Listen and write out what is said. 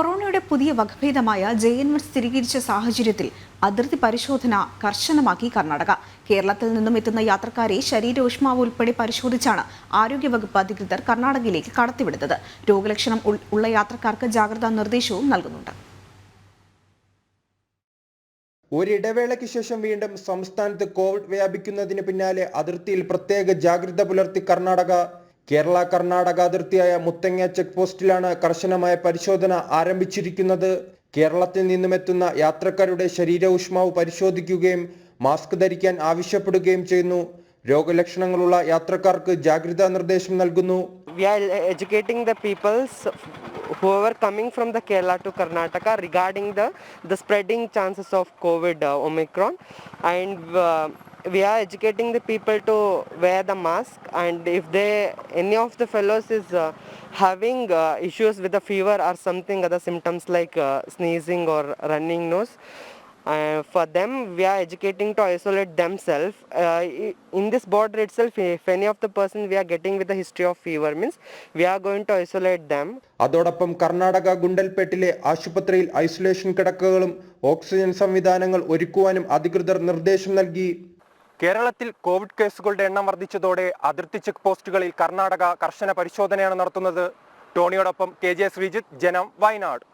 കൊറോണയുടെ പുതിയ വകഭേദമായ J N one സ്ഥിരീകരിച്ച സാഹചര്യത്തിൽ അതിർത്തി പരിശോധന കർശനമാക്കി കർണാടക. കേരളത്തിൽ നിന്നും എത്തുന്ന യാത്രക്കാരെ ശരീരോഷ്മാവ് ഉൾപ്പെടെ പരിശോധിച്ചാണ് ആരോഗ്യവകുപ്പ് അധികൃതർ കർണാടകയിലേക്ക് കടത്തിവിടുന്നത്. രോഗലക്ഷണം ഉള്ള യാത്രക്കാർക്ക് ജാഗ്രതാ നിർദ്ദേശവും നൽകുന്നുണ്ട്. ഒരിടവേളയ്ക്ക് ശേഷം വീണ്ടും സംസ്ഥാനത്ത് കോവിഡ് വ്യാപിക്കുന്നതിന് പിന്നാലെ അതിർത്തിയിൽ പ്രത്യേക ജാഗ്രത പുലർത്തി കർണാടക കേരള കർണാടക അതിർത്തിയായ മുത്തങ്ങ ചെക്ക് പോസ്റ്റിലാണ് കർശനമായ പരിശോധന ആരംഭിച്ചിരിക്കുന്നത്. കേരളത്തിൽ നിന്നുമെത്തുന്ന യാത്രക്കാരുടെ ശരീര ഊഷ്മാവ് പരിശോധിക്കുകയും മാസ്ക് ധരിക്കാൻ ആവശ്യപ്പെടുകയും ചെയ്യുന്നു. രോഗലക്ഷണങ്ങളുള്ള യാത്രക്കാർക്ക് ജാഗ്രതാ നിർദ്ദേശം നൽകുന്നു. Uh, we are educating the people to wear the mask and if they any of the fellows is uh, having uh, issues with the fever or something other symptoms like uh, sneezing or running nose uh, for them we are educating to isolate themselves uh, in this border itself if any of the person we are getting with the history of fever means we are going to isolate them അതോടൊപ്പം കർണാടക ഗുണ്ടൽപേട്ടിലെ ആശുപത്രിയിൽ isolation കിടക്കകളും oxygen സംവിധാനങ്ങൾ ഒരുക്കുവാനും അധികൃതർ നിർദ്ദേശം നൽകി കേരളത്തിൽ Covid കേസുകളുടെ എണ്ണം വർദ്ധിച്ചതോടെ അതിർത്തി ചെക്ക് പോസ്റ്റുകളിൽ കർണാടക കർശന പരിശോധനയാണ് നടത്തുന്നത്. ടോണിയോടൊപ്പം കെ ജെ ശ്രീജിത്ത് ജനം വയനാട്.